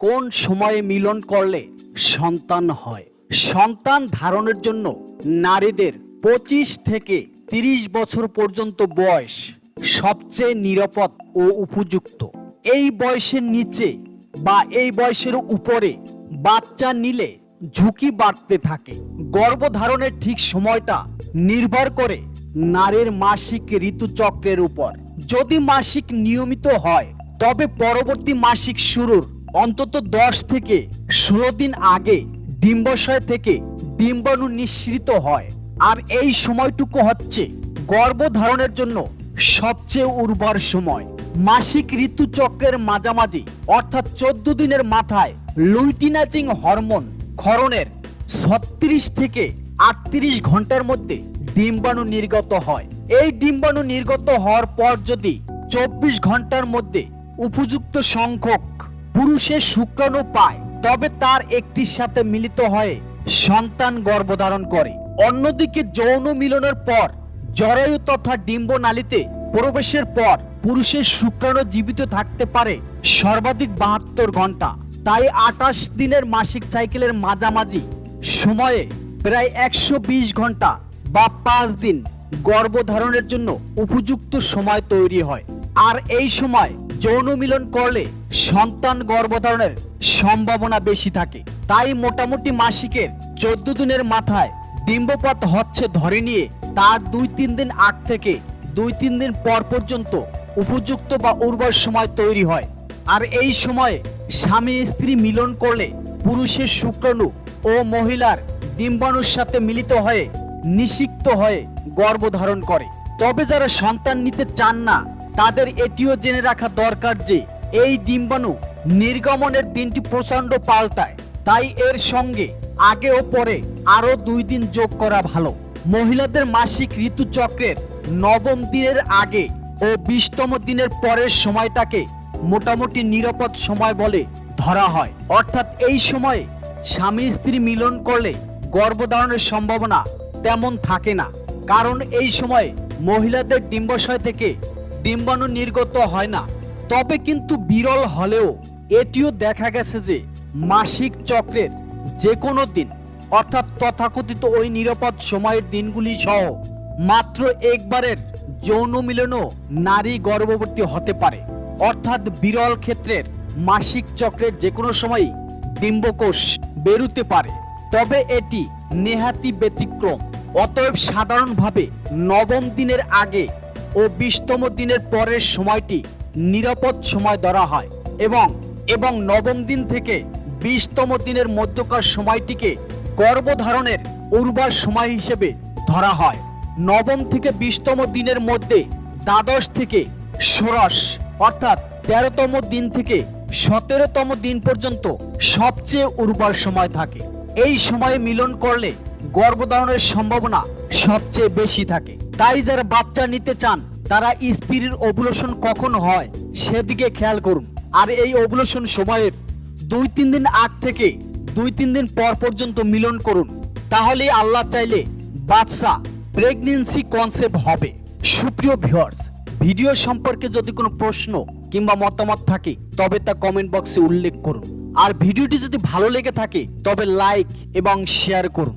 কোন সময়ে মিলন করলে সন্তান হয়? সন্তান ধারণের জন্য নারীদের পঁচিশ থেকে তিরিশ বছর পর্যন্ত বয়স সবচেয়ে নিরাপদ ও উপযুক্ত। এই বয়সের নিচে বা এই বয়সের উপরে বাচ্চা নিলে ঝুঁকি বাড়তে থাকে। গর্ভধারণের ঠিক সময়টা নির্ভর করে নারীর মাসিক ঋতুচক্রের উপর। যদি মাসিক নিয়মিত হয়, তবে পরবর্তী মাসিক শুরুর অন্তত দশ থেকে ষোলো দিন আগে ডিম্বাশয় থেকে ডিম্বাণু নিঃসৃত হয়। আর এই সময়টুকু হচ্ছে গর্ভধারণের জন্য সবচেয়ে উর্বর সময়। মাসিক ঋতুচক্রের মাঝামাঝি, অর্থাৎ চোদ্দ দিনের মাথায় লুইটিনাজিং হরমোন ক্ষরণের ছত্রিশ থেকে আটত্রিশ ঘণ্টার মধ্যে ডিম্বাণু নির্গত হয়। এই ডিম্বাণু নির্গত হওয়ার পর যদি চব্বিশ ঘণ্টার মধ্যে উপযুক্ত সংখ্যক পুরুষের শুক্রাণু পায়, তবে তার একটির সাথে মিলিত হয়ে সন্তান গর্ভধারণ করে। অন্যদিকে যৌন মিলনের পর, জরায়ু তথা ডিম্বনালীতে প্রবেশের পর পুরুষের শুক্রাণু জীবিত থাকতে পারে সর্বাধিক বাহাত্তর ঘণ্টা। তাই আঠাশ দিনের মাসিক সাইকেলের মাঝামাঝি সময়ে প্রায় একশো বিশ ঘণ্টা বা পাঁচ দিন গর্ভধারণের জন্য উপযুক্ত সময় তৈরি হয়। আর এই সময় যৌন মিলন করলে সন্তান গর্ভধারণের সম্ভাবনা বেশি থাকে। তাই মোটামুটি মাসিকের চোদ্দ দিনের মাথায় ডিম্বপাত হচ্ছে ধরে নিয়ে তার দুই তিন দিন আগ থেকে দুই তিন দিন পর পর্যন্ত উপযুক্ত বা উর্বর সময় তৈরি হয়। আর এই সময়ে স্বামী স্ত্রী মিলন করলে পুরুষের শুক্রাণু ও মহিলার ডিম্বাণুর সাথে মিলিত হয়ে নিষিক্ত হয়ে গর্ভধারণ করে। তবে যারা সন্তান নিতে চান না তাদের এটিও জেনে রাখা দরকার যে, এই ডিম্বাণু নির্গমনের দিনটি প্রচণ্ড পাল্টায়। তাই এর সঙ্গে আগে ও পরে আরও দুই দিন যোগ করা ভালো। মহিলাদের মাসিক ঋতুচক্রের নবম দিনের আগে ও বিশতম দিনের পরের সময়টাকে মোটামুটি নিরাপদ সময় বলে ধরা হয়। অর্থাৎ এই সময়ে স্বামী স্ত্রী মিলন করলে গর্ভধারণের সম্ভাবনা তেমন থাকে না। কারণ এই সময়ে মহিলাদের ডিম্বাশয় থেকে ডিম্বাণু নির্গত হয় না। তবে কিন্তু বিরল হলেও এটিও দেখা গেছে যে মাসিক চক্রের যে কোনো দিন, অর্থাৎ তথাকথিত ওই নিরাপদ সময়ের দিনগুলি সহ মাত্র একবারের যৌন মিলনও নারী গর্ভবতী হতে পারে। অর্থাৎ বিরল ক্ষেত্রের মাসিক চক্রের যে কোনো সময়ই ডিম্বকোষ বেরুতে পারে। তবে এটি নেহাতি ব্যতিক্রম। অতএব সাধারণভাবে নবম দিনের আগে ও বিশতম দিনের পরের সময়টি নিরাপদ সময় ধরা হয় এবং এবং নবম দিন থেকে বিশতম দিনের মধ্যকার সময়টিকে গর্ভধারণের উর্বর সময় হিসেবে ধরা হয়। নবম থেকে বিশতম দিনের মধ্যে দ্বাদশ থেকে ষোড়শ অর্থাৎ তেরোতম দিন থেকে সতেরোতম দিন পর্যন্ত সবচেয়ে উর্বর সময় থাকে। এই সময়ে মিলন করলে গর্ভধারণের সম্ভাবনা সবচেয়ে বেশি থাকে। তাই যারা বাচ্চা নিতে চান, তারা স্ত্রীর ওভুলেশন কখন হয় সেদিকে খেয়াল করুন। আর এই ওভুলেশন সময়ের দুই তিন দিন আগ থেকে দুই তিন দিন পর পর্যন্ত মিলন করুন। তাহলে আল্লাহ চাইলে বাচ্চা প্রেগনেন্সি কনসেপ্ট হবে। সুপ্রিয় ভিউয়ার্স, ভিডিও সম্পর্কে যদি কোনো প্রশ্ন কিংবা মতামত থাকে, তবে তা কমেন্ট বক্সে উল্লেখ করুন। আর ভিডিওটি যদি ভালো লেগে থাকে, তবে লাইক এবং শেয়ার করুন।